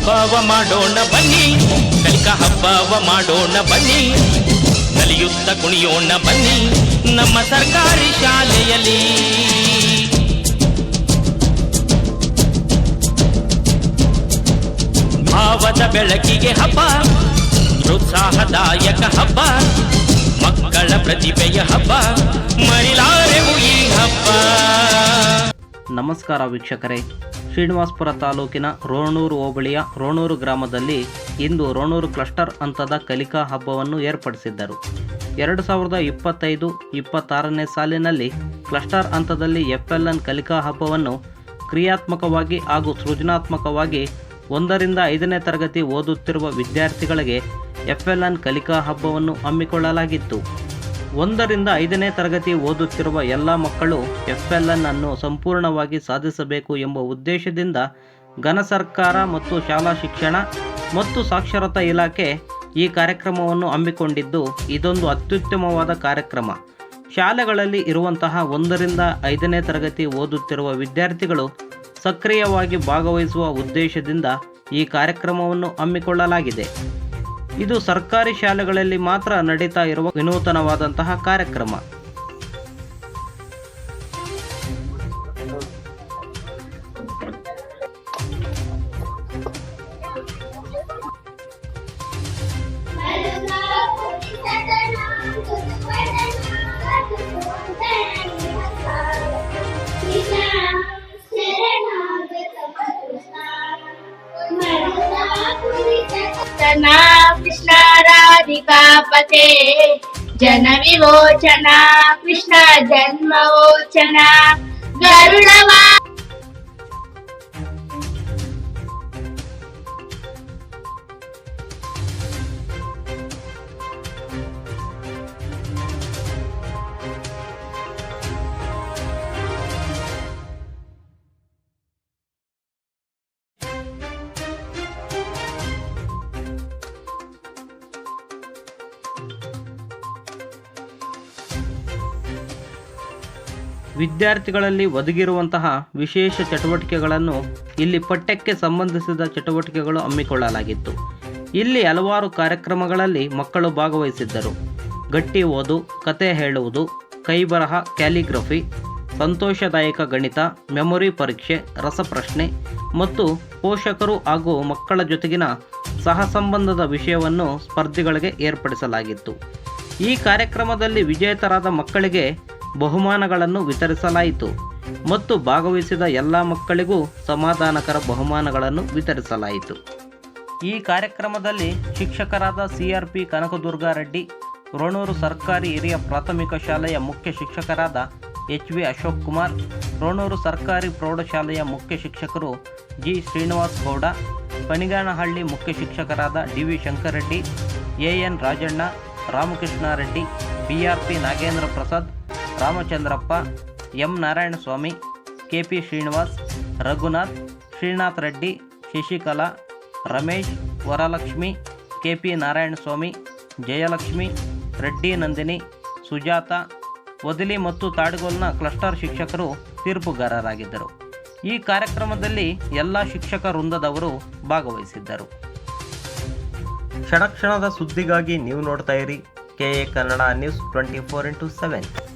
ಹಬ್ಬವ ಮಾಡೋಣ ಬನ್ನಿ, ಕಲಿಕ ಹಬ್ಬವ ಮಾಡೋಣ ಬನ್ನಿ, ನಲಿಯುತ್ತ ಕುಣಿಯೋಣ ಬನ್ನಿ ನಮ್ಮ ಸರ್ಕಾರಿ ಶಾಲೆಯಲ್ಲಿ. ಭಾವದ ಬೆಳಕಿಗೆ ಹಬ್ಬ ಪ್ರೋತ್ಸಾಹದಾಯಕ ಹಬ್ಬ, ಮಕ್ಕಳ ಪ್ರತಿಭೆಯ ಹಬ್ಬ ಮರಿಲಾರೆವು ಈ ಹಬ್ಬ. ನಮಸ್ಕಾರ ವೀಕ್ಷಕರೇ. ಶ್ರೀನಿವಾಸಪುರ ತಾಲೂಕಿನ ರೋಣೂರು ಹೋಬಳಿಯ ರೋಣೂರು ಗ್ರಾಮದಲ್ಲಿ ಇಂದು ರೋಣೂರು ಕ್ಲಸ್ಟರ್ ಹಂತದ ಕಲಿಕಾ ಹಬ್ಬವನ್ನು ಏರ್ಪಡಿಸಿದ್ದರು. ಎರಡು ಸಾವಿರದ ಇಪ್ಪತ್ತೈದು ಇಪ್ಪತ್ತಾರನೇ ಸಾಲಿನಲ್ಲಿ ಕ್ಲಸ್ಟರ್ ಹಂತದಲ್ಲಿ ಎಫ್ಎಲ್ಎನ್ ಕಲಿಕಾ ಹಬ್ಬವನ್ನು ಕ್ರಿಯಾತ್ಮಕವಾಗಿ ಹಾಗೂ ಸೃಜನಾತ್ಮಕವಾಗಿ ಒಂದರಿಂದ ಐದನೇ ತರಗತಿ ಓದುತ್ತಿರುವ ವಿದ್ಯಾರ್ಥಿಗಳಿಗೆ ಎಫ್ಎಲ್ಎನ್ ಕಲಿಕಾ ಹಬ್ಬವನ್ನು ಹಮ್ಮಿಕೊಳ್ಳಲಾಗಿತ್ತು. ಒಂದರಿಂದ ಐದನೇ ತರಗತಿ ಓದುತ್ತಿರುವ ಎಲ್ಲ ಮಕ್ಕಳು ಎಫ್ಎಲ್ಎನ್ ಅನ್ನು ಸಂಪೂರ್ಣವಾಗಿ ಸಾಧಿಸಬೇಕು ಎಂಬ ಉದ್ದೇಶದಿಂದ ಘನ ಸರ್ಕಾರ ಮತ್ತು ಶಾಲಾ ಶಿಕ್ಷಣ ಮತ್ತು ಸಾಕ್ಷರತಾ ಇಲಾಖೆ ಈ ಕಾರ್ಯಕ್ರಮವನ್ನು ಹಮ್ಮಿಕೊಂಡಿದ್ದು, ಇದೊಂದು ಅತ್ಯುತ್ತಮವಾದ ಕಾರ್ಯಕ್ರಮ. ಶಾಲೆಗಳಲ್ಲಿ ಇರುವಂತಹ ಒಂದರಿಂದ ಐದನೇ ತರಗತಿ ಓದುತ್ತಿರುವ ವಿದ್ಯಾರ್ಥಿಗಳು ಸಕ್ರಿಯವಾಗಿ ಭಾಗವಹಿಸುವ ಉದ್ದೇಶದಿಂದ ಈ ಕಾರ್ಯಕ್ರಮವನ್ನು ಹಮ್ಮಿಕೊಳ್ಳಲಾಗಿದೆ. ಇದು ಸರ್ಕಾರಿ ಶಾಲೆಗಳಲ್ಲಿ ಮಾತ್ರ ನಡೀತಾ ಇರುವ ವಿನೂತನವಾದಂತಹ ಕಾರ್ಯಕ್ರಮ. तना कृष्ण राधिका पते जन विमोचना कृष्ण जन्मवोचना गरुडवा ವಿದ್ಯಾರ್ಥಿಗಳಲ್ಲಿ ಒದಗಿರುವಂತಹ ವಿಶೇಷ ಚಟುವಟಿಕೆಗಳನ್ನು ಇಲ್ಲಿ ಪಠ್ಯಕ್ಕೆ ಸಂಬಂಧಿಸಿದ ಚಟುವಟಿಕೆಗಳು ಹಮ್ಮಿಕೊಳ್ಳಲಾಗಿತ್ತು. ಇಲ್ಲಿ ಹಲವಾರು ಕಾರ್ಯಕ್ರಮಗಳಲ್ಲಿ ಮಕ್ಕಳು ಭಾಗವಹಿಸಿದ್ದರು. ಗಟ್ಟಿ ಓದು, ಕತೆ ಹೇಳುವುದು, ಕೈಬರಹ, ಕ್ಯಾಲಿಗ್ರಫಿ, ಸಂತೋಷದಾಯಕ ಗಣಿತ, ಮೆಮೊರಿ ಪರೀಕ್ಷೆ, ರಸಪ್ರಶ್ನೆ ಮತ್ತು ಪೋಷಕರು ಹಾಗೂ ಮಕ್ಕಳ ಜೊತೆಗಿನ ಸಹಸಂಬಂಧದ ವಿಷಯವನ್ನು ಸ್ಪರ್ಧಿಗಳಿಗೆ ಏರ್ಪಡಿಸಲಾಗಿತ್ತು. ಈ ಕಾರ್ಯಕ್ರಮದಲ್ಲಿ ವಿಜೇತರಾದ ಮಕ್ಕಳಿಗೆ ಬಹುಮಾನಗಳನ್ನು ವಿತರಿಸಲಾಯಿತು ಮತ್ತು ಭಾಗವಹಿಸಿದ ಎಲ್ಲ ಮಕ್ಕಳಿಗೂ ಸಮಾಧಾನಕರ ಬಹುಮಾನಗಳನ್ನು ವಿತರಿಸಲಾಯಿತು. ಈ ಕಾರ್ಯಕ್ರಮದಲ್ಲಿ ಶಿಕ್ಷಕರಾದ C R P Kanakadurga Reddy, Ronuru ಸರ್ಕಾರಿ ಹಿರಿಯ ಪ್ರಾಥಮಿಕ ಶಾಲೆಯ ಮುಖ್ಯ ಶಿಕ್ಷಕರಾದ ಎಚ್ ವಿ ಅಶೋಕ್ ಕುಮಾರ್, ರೋಣೂರು ಸರ್ಕಾರಿ ಪ್ರೌಢಶಾಲೆಯ ಮುಖ್ಯ ಶಿಕ್ಷಕರು ಜಿ. ಶ್ರೀನಿವಾಸ್ ಗೌಡ ಪನಿಗಾನಹಳ್ಳಿ ಮುಖ್ಯ ಶಿಕ್ಷಕರಾದ D V Shankarareddy A N Rajanna Ramakrishna Reddy B R P Nagendra Prasad Ramachandrappa, M. Narayanaswamy, K. P. Srinivas, Raghunath, Srinath Reddy, Shashikala, Ramesh, Varalakshmi, K. P. Narayanaswamy, Jayalakshmi, Reddy Nandini, Sujatha ಒದಲಿ ಮತ್ತು ತಾಡ್ಗೋಲ್ನ cluster ಶಿಕ್ಷಕರು ತೀರ್ಪುಗಾರರಾಗಿದ್ದರು. ಈ ಕಾರ್ಯಕ್ರಮದಲ್ಲಿ ಎಲ್ಲ ಶಿಕ್ಷಕ ವೃಂದದವರು ಭಾಗವಹಿಸಿದ್ದರು. ಕ್ಷಣಕ್ಷಣದ ಸುದ್ದಿಗಾಗಿ ನೀವು ನೋಡ್ತಾ ಇರಿ K A Kannada news twenty four into seven.